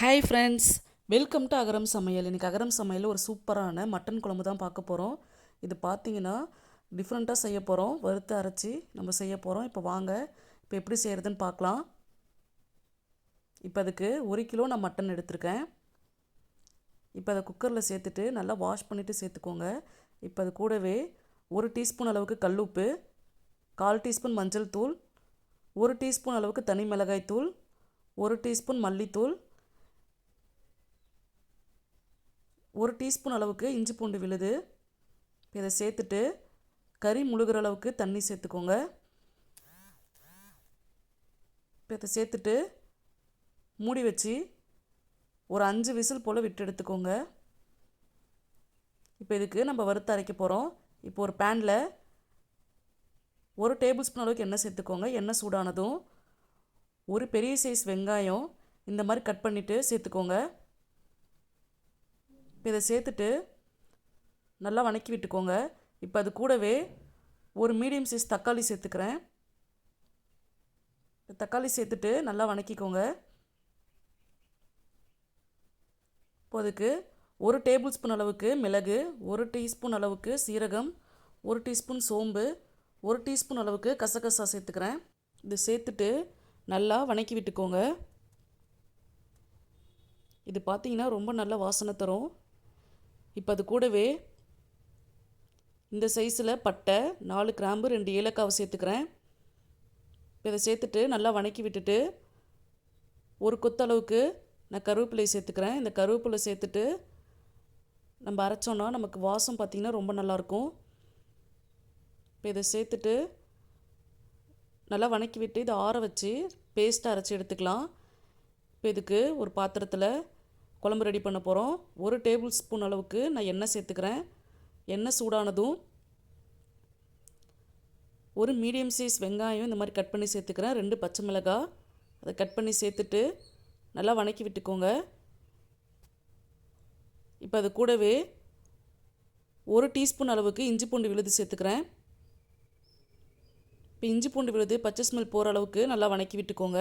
Hi friends welcome to Agaram சமையல் இன்றைக்கி அகரம் சமையல் ஒரு சூப்பரான மட்டன் குழம்பு தான் பார்க்க போகிறோம் இது பார்த்தீங்கன்னா டிஃப்ரெண்ட்டாக செய்ய போகிறோம் வறுத்து அரைச்சி நம்ம செய்ய போகிறோம் இப்போ வாங்க இப்போ எப்படி செய்கிறதுன்னு பார்க்கலாம். இப்போ அதுக்கு ஒரு கிலோ நான் மட்டன் எடுத்திருக்கேன். இப்போ அதை குக்கரில் சேர்த்துட்டு நல்லா வாஷ் பண்ணிவிட்டு சேர்த்துக்கோங்க. இப்போ அது கூடவே ஒரு டீஸ்பூன் அளவுக்கு கல்லுப்பு கால் டீஸ்பூன் மஞ்சள் தூள் ஒரு டீஸ்பூன் அளவுக்கு தனி மிளகாய் தூள் ஒரு டீஸ்பூன் மல்லித்தூள் ஒரு டீஸ்பூன் அளவுக்கு இஞ்சி பூண்டு விழுது. இப்போ இதை சேர்த்துட்டு கறி முழுகிற அளவுக்கு தண்ணி சேர்த்துக்கோங்க. இப்போ இதை சேர்த்துட்டு மூடி வச்சு ஒரு அஞ்சு விசில் போல் விட்டு எடுத்துக்கோங்க. இப்போ இதுக்கு நம்ம வறுத்து அரைக்க போகிறோம் இப்போ ஒரு பேனில் ஒரு டேபிள் ஸ்பூன் அளவுக்கு எண்ணெய் சேர்த்துக்கோங்க. எண்ணெய் சூடானதும் ஒரு பெரிய சைஸ் வெங்காயம் இந்த மாதிரி கட் பண்ணிவிட்டு சேர்த்துக்கோங்க. இப்போ இதை சேர்த்துட்டு நல்லா வணக்கி விட்டுக்கோங்க. இப்போ அது கூடவே ஒரு மீடியம் சைஸ் தக்காளி சேர்த்துக்கிறேன். தக்காளி சேர்த்துட்டு நல்லா வணக்கிக்கோங்க. இப்போ அதுக்கு ஒரு டேபிள் ஸ்பூன் அளவுக்கு மிளகு ஒரு டீஸ்பூன் அளவுக்கு சீரகம் ஒரு டீஸ்பூன் சோம்பு ஒரு டீஸ்பூன் அளவுக்கு கசகசா சேர்த்துக்கிறேன். இது சேர்த்துட்டு நல்லா வணக்கி விட்டுக்கோங்க. இது பார்த்தீங்கன்னா ரொம்ப நல்ல வாசனை தரும். இப்போ அது கூடவே இந்த சைஸில் பட்டை நாலு கிராம்பு ரெண்டு ஏலக்காவை சேர்த்துக்கிறேன். இப்போ இதை சேர்த்துட்டு நல்லா வணக்கி விட்டுட்டு ஒரு கொத்தளவுக்கு நான் கருவேப்பிலை சேர்த்துக்கிறேன். இந்த கருவேப்பிலை சேர்த்துட்டு நம்ம அரைச்சோன்னா நமக்கு வாசம் பார்த்திங்கன்னா ரொம்ப நல்லாயிருக்கும். இப்போ இதை சேர்த்துட்டு நல்லா வணக்கி விட்டு இதை ஆற வச்சு பேஸ்ட்டாக அரைச்சி எடுத்துக்கலாம். இப்போ இதுக்கு ஒரு பாத்திரத்தில் குழம்பு ரெடி பண்ண போகிறோம் ஒரு டேபிள் ஸ்பூன் அளவுக்கு நான் எண்ணெய் சேர்த்துக்கிறேன். எண்ணெய் சூடானதும் ஒரு மீடியம் சைஸ் வெங்காயம் இந்த மாதிரி கட் பண்ணி சேர்த்துக்கிறேன். ரெண்டு பச்சை மிளகாய். அதை கட் பண்ணி சேர்த்துட்டு நல்லா வணக்கி விட்டுக்கோங்க. இப்போ அது கூடவே ஒரு டீஸ்பூன் அளவுக்கு இஞ்சி பூண்டு விழுது சேர்த்துக்கிறேன். இப்போ இஞ்சி பூண்டு விழுது பச்சை ஸ்மெல் போகிற அளவுக்கு நல்லா வணக்கி விட்டுக்கோங்க.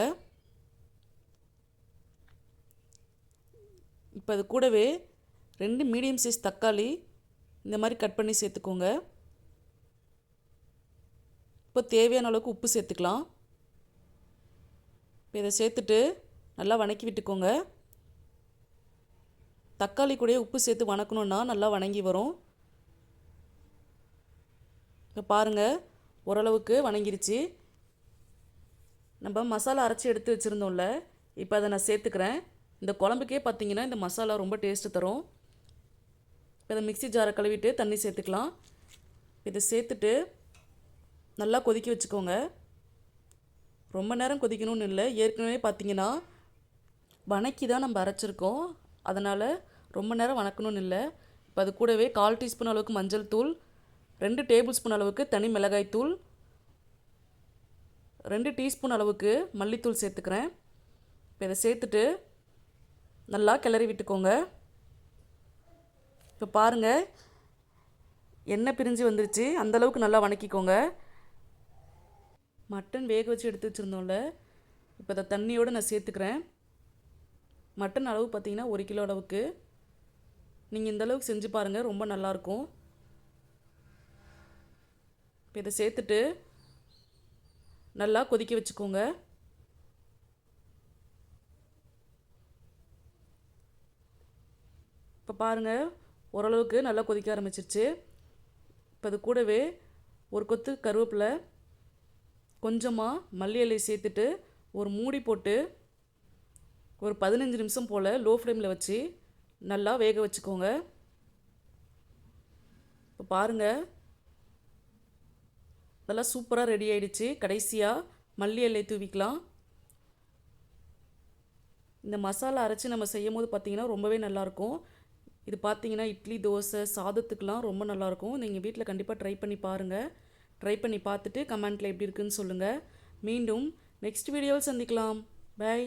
இப்போ அது கூடவே ரெண்டு மீடியம் சைஸ் தக்காளி இந்த மாதிரி கட் பண்ணி சேர்த்துக்கோங்க. இப்போ தேவையான அளவுக்கு உப்பு சேர்த்துக்கலாம். இப்போ இதை சேர்த்துட்டு நல்லா வணக்கி விட்டுக்கோங்க. தக்காளி கூட உப்பு சேர்த்து வணக்கணுன்னா நல்லா வணங்கி வரும். இப்போ பாருங்கள் ஓரளவுக்கு வணங்கிருச்சு. நம்ம மசாலா அரைச்சி எடுத்து வச்சுருந்தோம்ல இப்போ அதை நான் சேர்த்துக்கிறேன். இந்த குழம்புக்கே பார்த்தீங்கன்னா இந்த மசாலா ரொம்ப டேஸ்ட்டு தரும். இப்போ இதை மிக்சி ஜாரை கழுவிட்டு தண்ணி சேர்த்துக்கலாம். இதை சேர்த்துட்டு நல்லா கொதிக்க வச்சுக்கோங்க. ரொம்ப நேரம் கொதிக்கணும்னு இல்லை. ஏற்கனவே பார்த்தீங்கன்னா வணக்கி தான் நம்ம அரைச்சிருக்கோம். அதனால் ரொம்ப நேரம் வணக்கணும்னு இல்லை. இப்போ அது கூடவே கால் டீஸ்பூன் அளவுக்கு மஞ்சள் தூள் ரெண்டு டேபிள் ஸ்பூன் அளவுக்கு தனி மிளகாய் தூள் ரெண்டு டீஸ்பூன் அளவுக்கு மல்லித்தூள் சேர்த்துக்கிறேன். இப்போ இதை சேர்த்துட்டு நல்லா கிளறி விட்டுக்கோங்க. இப்போ பாருங்கள் எண்ணெய் பிரிஞ்சு வந்துருச்சு. அந்தளவுக்கு நல்லா வணக்கிக்கோங்க. மட்டன் வேக வச்சு எடுத்து வச்சுருந்தோம்ல. இப்போ அதை தண்ணியோடு நான் சேர்த்துக்கிறேன். மட்டன் அளவு பார்த்திங்கன்னா ஒரு கிலோ அளவுக்கு. நீங்கள் இந்த அளவுக்கு செஞ்சு பாருங்கள் ரொம்ப நல்லாயிருக்கும் இப்போ இதை சேர்த்துட்டு நல்லா கொதிக்க வச்சுக்கோங்க. பாருங்கள் ஓரளவுக்கு நல்லா கொதிக்க ஆரம்பிச்சிருச்சு. இப்போ அது கூடவே ஒரு கொத்து கருவேப்பிலை கொஞ்சமாக மல்லி இலையை சேர்த்துட்டு ஒரு மூடி போட்டு ஒரு பதினஞ்சு நிமிஷம் போல் லோ ஃப்ளேமில் வச்சு நல்லா வேக வச்சுக்கோங்க. இப்போ பாருங்கள் நல்லா சூப்பராக ரெடி ஆகிடுச்சு கடைசியாக மல்லி இலை தூவிக்கலாம். இந்த மசாலா அரைச்சி நம்ம செய்யும் போது பார்த்திங்கன்னா ரொம்பவே நல்லாயிருக்கும் இது பார்த்தீங்கன்னா இட்லி தோசை சாதத்துக்கெலாம் ரொம்ப நல்லாயிருக்கும். நீங்கள் வீட்டில் கண்டிப்பாக ட்ரை பண்ணி பாருங்கள் ட்ரை பண்ணி பார்த்துட்டு கமெண்ட்டில் எப்படி இருக்குன்னு சொல்லுங்கள் மீண்டும் நெக்ஸ்ட் வீடியோவில் சந்திக்கலாம். பாய்